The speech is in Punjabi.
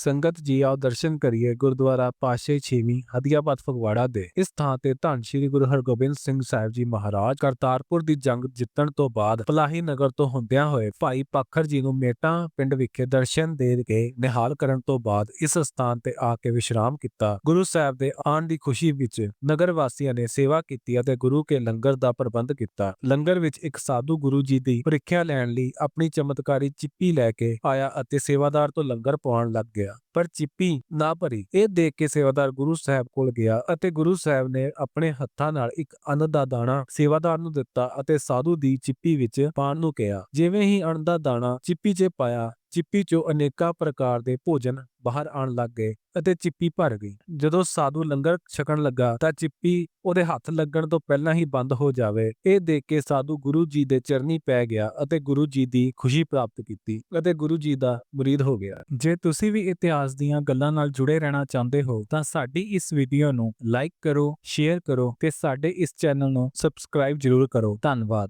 ਸੰਗਤ ਜੀ ਆਓ ਦਰਸ਼ਨ ਕਰੀਏ ਗੁਰਦੁਆਰਾ ਪਾਸ਼ੇ ਛੇਵੀਂ ਹਦੀਆਬਾਦ ਫਗਵਾੜਾ ਦੇ। ਇਸ ਥਾਂ ਤੇ ਧੰਨ ਸ਼੍ਰੀ ਗੁਰੂ ਹਰਗੋਬਿੰਦ ਸਿੰਘ ਸਾਹਿਬ ਜੀ ਮਹਾਰਾਜ ਕਰਤਾਰਪੁਰ ਦੀ ਜੰਗ ਜਿੱਤਣ ਤੋਂ ਬਾਅਦ ਪਲਾਹੀ ਨਗਰ ਤੋਂ ਹੁੰਦਿਆਂ ਹੋਏ ਭਾਈ ਪਾਖਰ ਜੀ ਨੂੰ ਮੇਟਾਂ ਪਿੰਡ ਵਿਖੇ ਦਰਸ਼ਨ ਦੇ ਕੇ ਨਿਹਾਲ ਕਰਨ ਤੋਂ ਬਾਅਦ ਇਸ ਸਥਾਨ ਤੇ ਆ ਕੇ ਵਿਸ਼ਰਾਮ ਕੀਤਾ। ਗੁਰੂ ਸਾਹਿਬ ਦੇ ਆਉਣ ਦੀ ਖੁਸ਼ੀ ਵਿੱਚ ਨਗਰ ਵਾਸੀਆਂ ਨੇ ਸੇਵਾ ਕੀਤੀ ਅਤੇ ਗੁਰੂ ਕੇ ਲੰਗਰ ਦਾ ਪ੍ਰਬੰਧ ਕੀਤਾ। ਲੰਗਰ ਵਿੱਚ ਇੱਕ ਸਾਧੂ ਗੁਰੂ ਜੀ ਦੀ ਪ੍ਰੀਖਿਆ ਲੈਣ ਲਈ ਆਪਣੀ ਚਮਤਕਾਰੀ ਚਿੱਪੀ ਲੈ ਕੇ ਆਇਆ ਅਤੇ ਸੇਵਾਦਾਰ ਤੋਂ ਲੰਗਰ ਪਾਉਣ ਲੱਗ ਗਿਆ। area ਪਰ ਚਿੱਪੀ ਨਾ ਭਰੀ। ਇਹ ਦੇਖ ਕੇ ਸੇਵਾਦਾਰ ਗੁਰੂ ਸਾਹਿਬ ਕੋਲ ਗਿਆ ਅਤੇ ਗੁਰੂ ਸਾਹਿਬ ਨੇ ਆਪਣੇ ਹੱਥਾਂ ਨਾਲ ਇੱਕ ਅੰਨ ਦਾ ਦਾਣਾ ਸੇਵਾਦਾਰ ਨੂੰ ਦਿੱਤਾ ਅਤੇ ਸਾਧੂ ਦੀ ਚਿੱਪੀ ਵਿੱਚ ਪਾਣ ਨੂੰ ਕਿਹਾ। ਜਿਵੇਂ ਹੀ ਅੰਨ ਦਾ ਦਾਣਾ ਚਿੱਪੀ 'ਚ ਪਾਇਆ, ਚਿੱਪੀ 'ਚੋਂ ਅਨੇਕਾਂ ਪ੍ਰਕਾਰ ਦੇ ਭੋਜਨ ਬਾਹਰ ਆਉਣ ਲੱਗ ਗਏ ਅਤੇ ਚਿੱਪੀ ਭਰ ਗਈ। ਜਦੋਂ ਸਾਧੂ ਲੰਗਰ ਛਕਣ ਲੱਗਾ ਤਾਂ ਚਿੱਪੀ ਉਹਦੇ ਹੱਥ ਲੱਗਣ ਤੋਂ ਪਹਿਲਾਂ ਹੀ ਬੰਦ ਹੋ ਜਾਵੇ। ਇਹ ਦੇਖ ਕੇ ਸਾਧੂ ਗੁਰੂ ਜੀ ਦੇ ਚਰਨੀ ਪੈ ਗਿਆ ਅਤੇ ਗੁਰੂ ਜੀ ਦੀ ਖੁਸ਼ੀ ਪ੍ਰਾਪਤ ਕੀਤੀ ਅਤੇ ਗੁਰੂ ਜੀ ਦਾ ਮੁਰੀਦ ਹੋ ਗਿਆ। ਜੇ ਤੁਸੀਂ ਵੀ ਇਤਿਹਾਸ ਦੀਆਂ ਗੱਲਾਂ ਨਾਲ ਜੁੜੇ ਰਹਿਣਾ ਚਾਹੁੰਦੇ ਹੋ ਤਾਂ ਸਾਡੀ ਇਸ ਵੀਡੀਓ ਨੂੰ ਲਾਈਕ ਕਰੋ ਸ਼ੇਅਰ ਕਰੋ ਤੇ ਸਾਡੇ ਇਸ ਚੈਨਲ ਨੂੰ ਸਬਸਕ੍ਰਾਈਬ ਜ਼ਰੂਰ ਕਰੋ। ਧੰਨਵਾਦ।